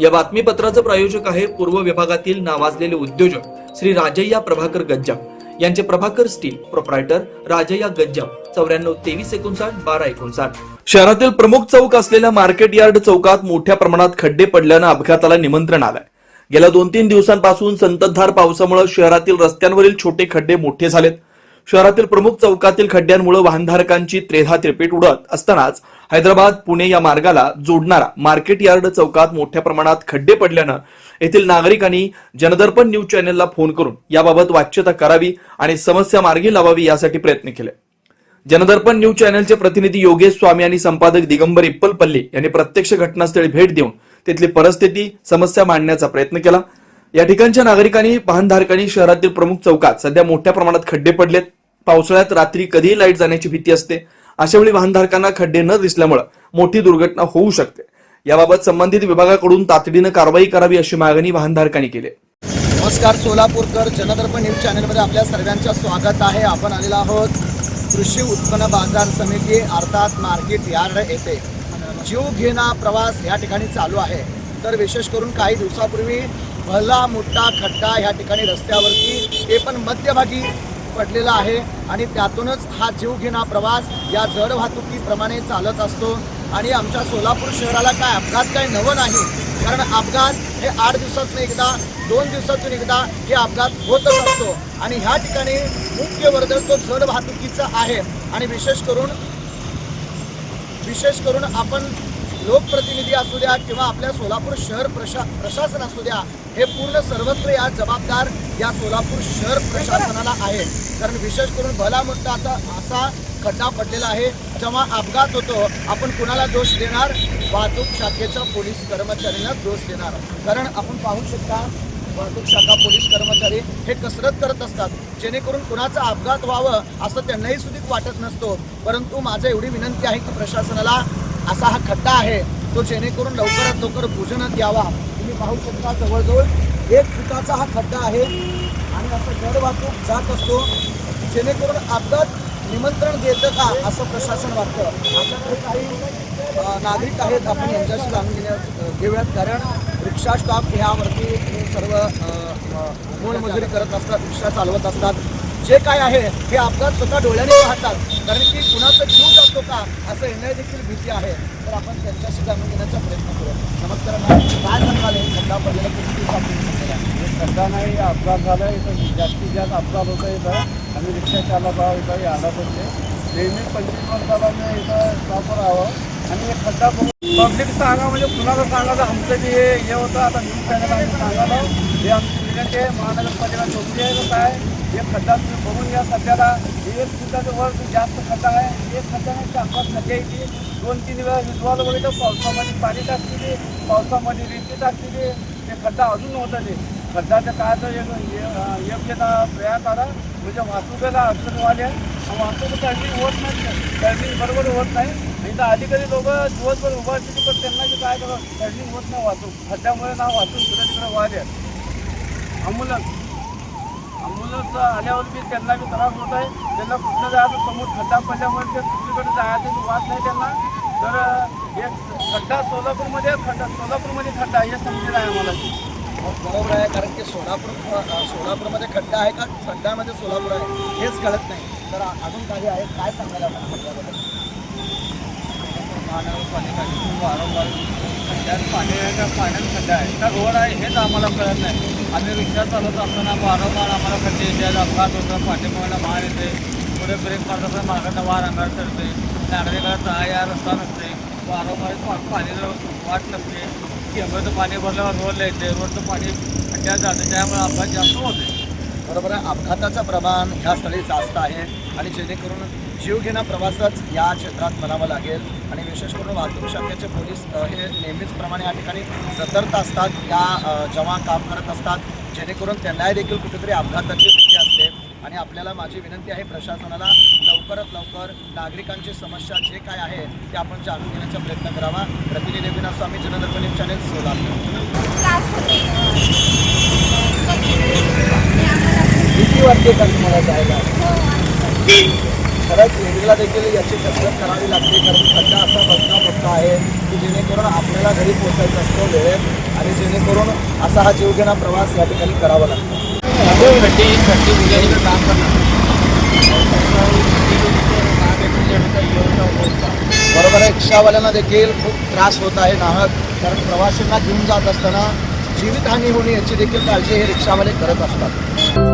या बातमीपत्राचं प्रायोजक आहे पूर्व विभागातील नावाजलेले उद्योजक श्री राजय्या प्रभाकर गज्जाम. यांचे प्रभाकर स्टील प्रोप्रायटर राजय्या गज्जाम. चौऱ्याण्णव तेवीस एकोणसाठ बारा एकोणसाठ. शहरातील प्रमुख चौक असलेल्या मार्केट यार्ड चौकात मोठ्या प्रमाणात खड्डे पडल्यानं अपघाताला निमंत्रण आलंय. गेल्या दोन तीन दिवसांपासून संततधार पावसामुळे शहरातील रस्त्यांवरील छोटे खड्डे मोठे झालेत. शहरातील प्रमुख चौकातील खड्ड्यांमुळे वाहनधारकांची त्रेधा त्रिपीट उडत असतानाच हैदराबाद पुणे या मार्गाला जोडणारा मार्केट यार्ड चौकात मोठ्या प्रमाणात खड्डे पडल्यानं येथील नागरिकांनी जनदर्पण न्यूज चॅनेलला फोन करून याबाबत वाच्यता करावी आणि समस्या मार्गी लावावी यासाठी प्रयत्न केले. जनदर्पण न्यूज चॅनलचे प्रतिनिधी योगेश स्वामी आणि संपादक दिगंबर इप्पलपल्ली यांनी प्रत्यक्ष घटनास्थळी भेट देऊन तिथली परिस्थिती समस्या मांडण्याचा प्रयत्न केला. या ठिकाणच्या नागरिकांनी वाहनधारकांनी शहरातील प्रमुख चौकात सध्या मोठ्या प्रमाणात खड्डे पडलेत. पावसाळ्यात रात्री कधीही लाइट जाण्याची भीती असते. अशा वेळी वाहनधारकांना खड्डे न दिसल्यामुळे मोठी दुर्घटना होऊ शकते. याबाबत संबंधित विभागाकडून तातडीनं कारवाई करावी अशी मागणी वाहनधारकांनी केली नमस्कार सोलापूरकर जनदर्पण न्यूज चॅनलमध्ये आपल्या सर्वांचं स्वागत आहे. आपण आलेलो आहोत कृषी उत्पन्न बाजार समिती अर्थात मार्केट यार्ड येथे. जीव घेणा प्रवास या ठिकाणी चालू आहे. तर विशेष करून काही दिवसापूर्वी भला मोठा खड्डा ह्या ठिकाणी रस्त्यावरती ते पण मध्यभागी पडलेला आहे आणि त्यातूनच हा जीवघेणा प्रवास या जड वाहतुकीप्रमाणे चालत असतो. आणि आमच्या सोलापूर शहराला काय अपघात काय नवं नाही कारण अपघात हे आठ दिवसातून एकदा दोन दिवसातून एकदा हे अपघात होतच असतो. आणि ह्या ठिकाणी मुख्य वर्दळ तो जड वाहतुकीचा आहे. आणि विशेष करून विशेष करून आपण लोकप्रतिनिधी असू द्या किंवा आपल्या सोलापूर शहर प्रशा प्रशासन असू द्या हे पूर्ण सर्वत्र या जबाबदार या सोलापूर शहर प्रशासनाला आहे. कारण विशेष करून भला मोठा आता असा खड्डा पडलेला आहे. जेव्हा अपघात होतो आपण कुणाला दोष देणार? वाहतूक शाखेच्या पोलीस कर्मचाऱ्यांना दोष देणार. कारण आपण पाहू शकता वाहतूक शाखा पोलीस कर्मचारी हे कसरत करत असतात. जेणेकरून कुणाचा अपघात व्हावं असं त्यांनाही सुद्धा वाटत नसतो. परंतु माझं एवढी विनंती आहे की प्रशासनाला असा हा खड्डा आहे तो जेणेकरून लवकरात लवकर भोजनात यावा. तुम्ही पाहू शकता जवळजवळ एक फुटाचा हा खड्डा आहे आणि असं जड वाहतूक जात असतो जेणेकरून अपघात निमंत्रण देतं का असं प्रशासन वाटतं. आमच्याकडे काही नागरिक आहेत आपण यांच्याशी जाणून घेण्या घेऊयात. कारण रिक्षा स्टॉप ह्यावरती हे सर्व मोलमजुरी करत असतात रिक्षा चालवत असतात. जे काय आहे हे अपघात स्वतः डोळ्याने पाहतात. कारण की कुणाचं असं येण्या देखील भीती आहे. तर आपण त्यांच्याशी जाणून घेण्याचा प्रयत्न करू नमस्कार काय सांगाल हे? खड्डा पडलेला किती दिवसापूर्वी खड्डा नाही अपघात झाला इथं जास्तीत जास्त अपघात होता इथं. आम्ही रिक्षा चालक आहोत इथं यायला पडते नेहमी पंचवीस वर्षाला इथं स्टॉपवर आहोत. आणि हे खड्डा पब्लिक सांगा म्हणजे कुणाला सांगायचं आमचं जे हे हे होतं आता न्यूज चॅनल आम्ही सांगायला हे आमचं विनंती आहे महानगरपालिका चौकी आहे हे खड्डा तुम्ही बघून घ्या सध्याला. एक फुटाचं वर जास्त खड्डा आहे. एक खड्डा नाही चार पाच खड्डे येते दोन तीन वेळा विश्वास बघितलं पावसामध्ये पाणी टाकते पावसामध्ये रेती टाकते ते. खड्डा अजून होतं ते. खड्डाच्या काळाचं तर योग्यता प्रयास करा. म्हणजे वाहतुकीला अडचण व्हायला आहे. वाहतूक टर्निंग होत नाही. टर्निंग बरोबर होत नाही. इथं अधिकारी लोक दिवसभर उभा असतील पण त्यांना जे काय करावं टर्निंग होत नाही वाहतूक. खड्ड्यामुळे ना वाहतूक इकडे तिकडे व्हायला ॲम्ब्युलन्स ॲम्ब्युलन्स आल्यावर बी त्यांना बी त्रास होत आहे. त्यांना कुठलं जायचं समोर खड्डा पडल्यामुळे ते दुसरीकडे जायचं वाट नाही त्यांना. तर एक खड्डा सोलापूरमध्ये खड्डा सोलापूरमध्ये खड्डा हे समजेल आहे आम्हाला बरोबर आहे कारण की सोलापूर सोलापूरमध्ये खड्डा आहे का? खड्ड्यामध्ये सोलापूर आहे. हेच कळत नाही. तर अजून काही आहे? काय सांगायला आपण खड्ड्याबद्दल महानगरपालिका वारंवार खड्ड्यात पाणी आहे का? पाण्यात खड्डा आहे का? रोड आहे हेच आम्हाला कळत नाही. आम्ही रिक्षा चालवत असताना वारंवार आम्हाला खड्डे येतात अपघात होतं पाठीमागाला मार येते. पुढे ब्रेक मारत असताना मागाचा वार अंगावर चढते. नागरिकाला जाय या रस्ता नसते. वारंवार पा- पाणी वाट नसते केंबरचं पाणी भरल्यावर रोडला येते. रोडचं पाणी खड्ड्यात जाते. त्यामुळे अपघात जास्त होते. बरोबर आहे. अपघाताचं प्रमाण ह्या स्थळी जास्त आहे. आणि जेणेकरून जीवघेणा प्रवासच या क्षेत्रात म्हणावं लागेल. आणि विशेष करून वाहतूक शाखेचे पोलीस हे नेहमीच प्रमाणे या ठिकाणी सतर्क असतात. या अ, जेव्हा काम करत असतात. जेणेकरून त्यांनाही देखील कुठेतरी अपघाताची भीती असते. आणि आपल्याला माझी विनंती आहे प्रशासनाला लवकरात लवकर नागरिकांची समस्या जे काय आहे ते आपण जाणून घेण्याचा प्रयत्न करावा. प्रतिनिधी विनाश स्वामी जनदर्पण चॅनेल सोलापूर. त्रास होते कधी आम्हाला भीती वाटते का तुम्हाला जायला? हो खरंच लेडीजला देखील याची कसरत करावी लागते कारण खड्डा असा मोठा आहे की जेणेकरून आपल्याला घरी पोचायचं असतं वेळेत आणि जेणेकरून असा हा जीवघेणा प्रवास या ठिकाणी करावा लागतो. बरोबर आहे रिक्षावाल्यांना देखील खूप त्रास होत आहे नाहक कारण प्रवाशांना घेऊन जात असताना जीवितहानी होणे याची देखील काळजी हे रिक्षावाले करत असतात.